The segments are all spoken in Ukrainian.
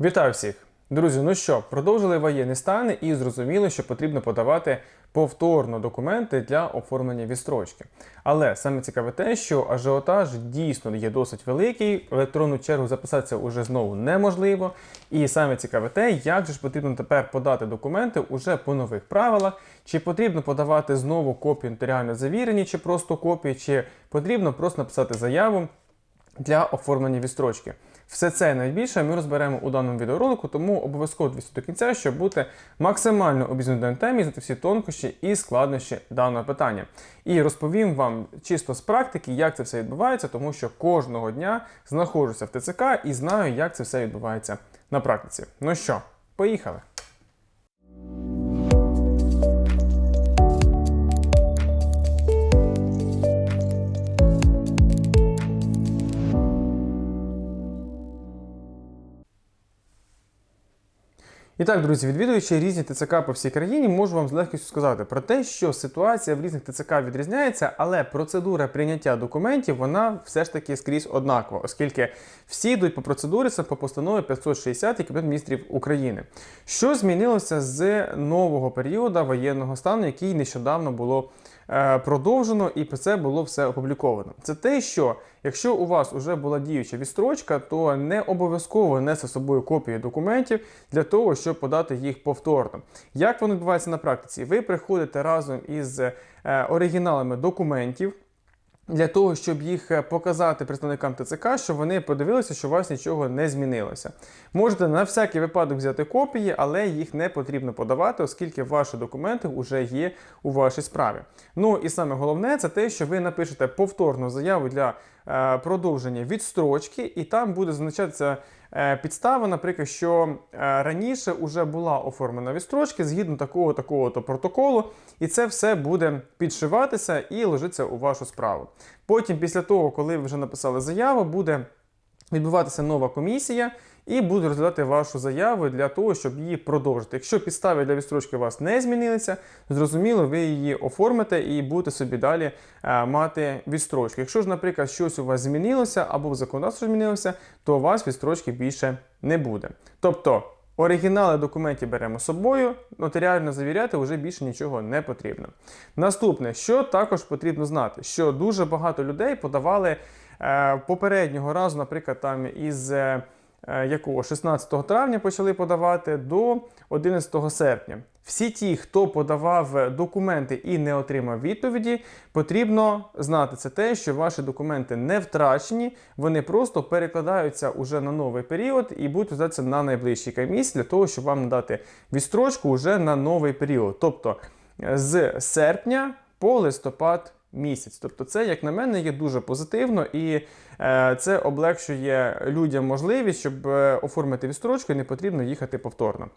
Вітаю всіх! Друзі, ну що, продовжили воєнні стани і зрозуміли, що потрібно подавати повторно документи для оформлення відстрочки. Але саме цікаве те, що ажіотаж дійсно є досить великий, в електронну чергу записатися уже знову неможливо. І саме цікаве те, як же ж потрібно тепер подати документи уже по нових правилах, чи потрібно подавати знову копії нотаріально завірені, чи просто копії, чи потрібно просто написати заяву для оформлення відстрочки. Все це найбільше ми розберемо у даному відеоролику, тому обов'язково дивіться до кінця, щоб бути максимально даній темі, знати всі тонкощі і складнощі даного питання. І розповім вам чисто з практики, як це все відбувається, тому що кожного дня знаходжуся в ТЦК і знаю, як це все відбувається на практиці. Ну що, поїхали! І так, друзі, відвідуючи різні ТЦК по всій країні, можу вам з легкістю сказати про те, що ситуація в різних ТЦК відрізняється, але процедура прийняття документів вона все ж таки скрізь однакова, оскільки всі йдуть по процедурі це по постанові 560 і Кабінет міністрів України. Що змінилося з нового періоду воєнного стану, який нещодавно було продовжено, і це було все опубліковано. Це те, що якщо у вас вже була діюча відстрочка, то не обов'язково нести з собою копії документів для того, щоб подати їх повторно. Як воно відбувається на практиці? Ви приходите разом із е, оригіналами документів. Для того, щоб їх е, показати представникам ТЦК, щоб вони подивилися, що у вас нічого не змінилося. Можете на всякий випадок взяти копії, але їх не потрібно подавати, оскільки ваші документи вже є у вашій справі. Ну і саме головне, це те, що ви напишете повторну заяву для е, продовження відстрочки, і там буде зазначатися підстава, наприклад, що е, раніше вже була оформлена відстрочка згідно такого такого то протоколу, і це все буде підшиватися і ложиться у вашу справу. Потім, після того, коли ви вже написали заяву, буде відбуватися нова комісія. І буде розглядати вашу заяву для того, щоб її продовжити. Якщо підстави для відстрочки у вас не змінилися, зрозуміло, ви її оформите і будете собі далі е, мати відстрочку. Якщо ж, наприклад, щось у вас змінилося або в законодавстві змінилося, то у вас відстрочки більше не буде. Тобто оригінали документів беремо з собою, нотаріально завіряти вже більше нічого не потрібно. Наступне, що також потрібно знати, що дуже багато людей подавали попереднього разу, наприклад, там із. е, е, якого 16 травня почали подавати до 11 серпня. Всі ті, хто подавав документи і не отримав відповіді, потрібно знати це те, що ваші документи не втрачені, вони просто перекладаються уже на новий період і будуть здатися на найближчій комісії для того, щоб вам надати відстрочку вже на новий період, тобто е, з серпня по листопад місяць. Тобто, це, як на мене, є дуже позитивно і е, це облегшує людям можливість, щоб е, оформити відстрочку і не потрібно їхати повторно.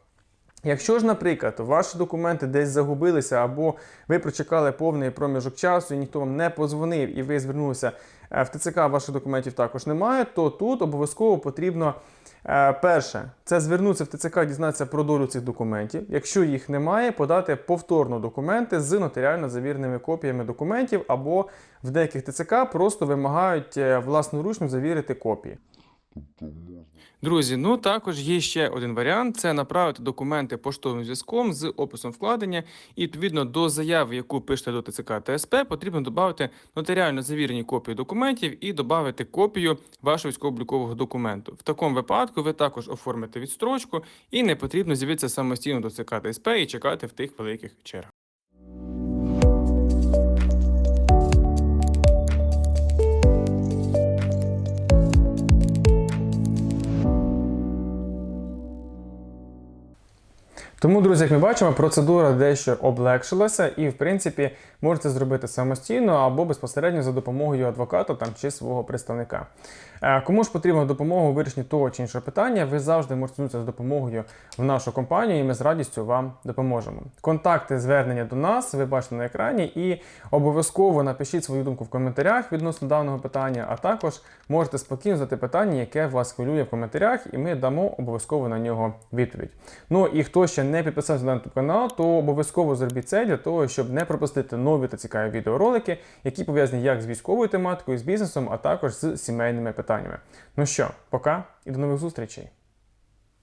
Якщо ж, наприклад, ваші документи десь загубилися, або ви прочекали повний проміжок часу, і ніхто вам не позвонив, і ви звернулися е, в ТЦК, ваших документів також немає, то тут обов'язково потрібно е, перше це звернутися в ТЦК, дізнатися про долю цих документів. Якщо їх немає, подати повторно документи з нотаріально завіреними копіями документів, або в деяких ТЦК просто вимагають е, власноручно завірити копії. Друзі, ну також є ще один варіант: це направити документи поштовим зв'язком з описом вкладення. І відповідно до заяви, яку пишете до ТЦК та СП, потрібно додати нотаріально завірені копії документів і додати копію вашого військово-облікового документу. В такому випадку ви також оформите відстрочку і не потрібно з'явитися самостійно до ТЦК та і чекати в тих великих чергах. Тому, друзі, як ми бачимо, процедура дещо облегшилася, і, в принципі, можете зробити самостійно або безпосередньо за допомогою адвоката там, чи свого представника. Е, Кому ж потрібна допомога у вирішенні того чи іншого питання, ви завжди можете звернутися з допомогою в нашу компанію, і ми з радістю вам допоможемо. Контакти звернення до нас ви бачите на екрані, і обов'язково напишіть свою думку в коментарях відносно даного питання, а також можете спокійно задати питання, яке вас хвилює в коментарях, і ми дамо обов'язково на нього відповідь. Ну і хто ще не підписався на YouTube канал, то обов'язково зробіть це для того, щоб не пропустити нові та цікаві відеоролики, які пов'язані як з військовою тематикою, з бізнесом, а також з сімейними питаннями. Ну що, пока і до нових зустрічей!